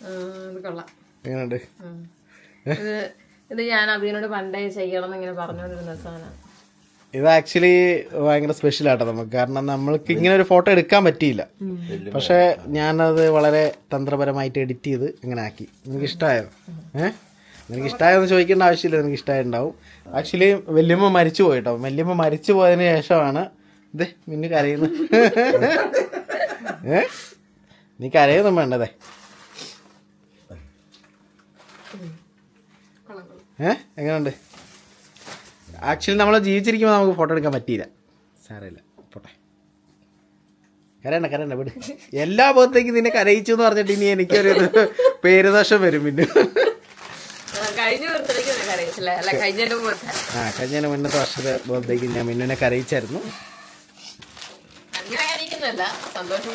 ഇത് കൊള്ളാം. എങ്ങനെയുണ്ട്? ഇത് ഇത് ഞാൻ അഭിനോട് പണ്ടേ ചെയ്യണം ഇങ്ങനെ പറഞ്ഞുകൊണ്ടിരുന്ന സാധനം. ഇത് ആക്ച്വലി ഭയങ്കര സ്പെഷ്യൽ ആട്ടോ നമുക്ക്. കാരണം നമ്മൾക്ക് ഇങ്ങനെ ഒരു ഫോട്ടോ എടുക്കാൻ പറ്റിയില്ല. പക്ഷെ ഞാനത് വളരെ തന്ത്രപരമായിട്ട് എഡിറ്റ് ചെയ്ത് ഇങ്ങനെ ആക്കി. നിനക്ക് ഇഷ്ടമായോ ഏഹ് നിനക്ക് ഇഷ്ടമായെന്ന് ചോദിക്കേണ്ട ആവശ്യമില്ല. നിനക്ക് ഇഷ്ടമായിട്ടുണ്ടാവും ആക്ച്വലി വല്യമ്മ മരിച്ചു പോയിട്ടോ. വല്യമ്മ മരിച്ചു പോയതിന് ശേഷമാണ് ഇത് മിന്നു കരയുന്നു ഏഹ് നീ കരയൊന്നും വേണ്ടതേ. കൊള്ളാം കൊള്ളാം ഏ? എങ്ങനെയുണ്ട്? ആക്ച്വലി നമ്മൾ ജീവിച്ചിരിക്കുമ്പോൾ നമുക്ക് ഫോട്ടോ എടുക്കാൻ പറ്റിയില്ല. സാരമില്ല. പോട്ടെ. കരയണ്ട കരയണ്ട വിട്. എല്ലാ ഭാഗത്തേക്കും നിന്നെ കരയിച്ചു എന്ന് പറഞ്ഞിട്ട് ഇനി എനിക്കൊരു പേരുദോഷം വരും പിന്നെ. ആ, കഴിഞ്ഞ മുന്നത്തെ വർഷത്തെ ബോധത്തേക്ക് ഞാൻ മിന്നിനെ കരയിച്ചായിരുന്നു. സന്തോഷം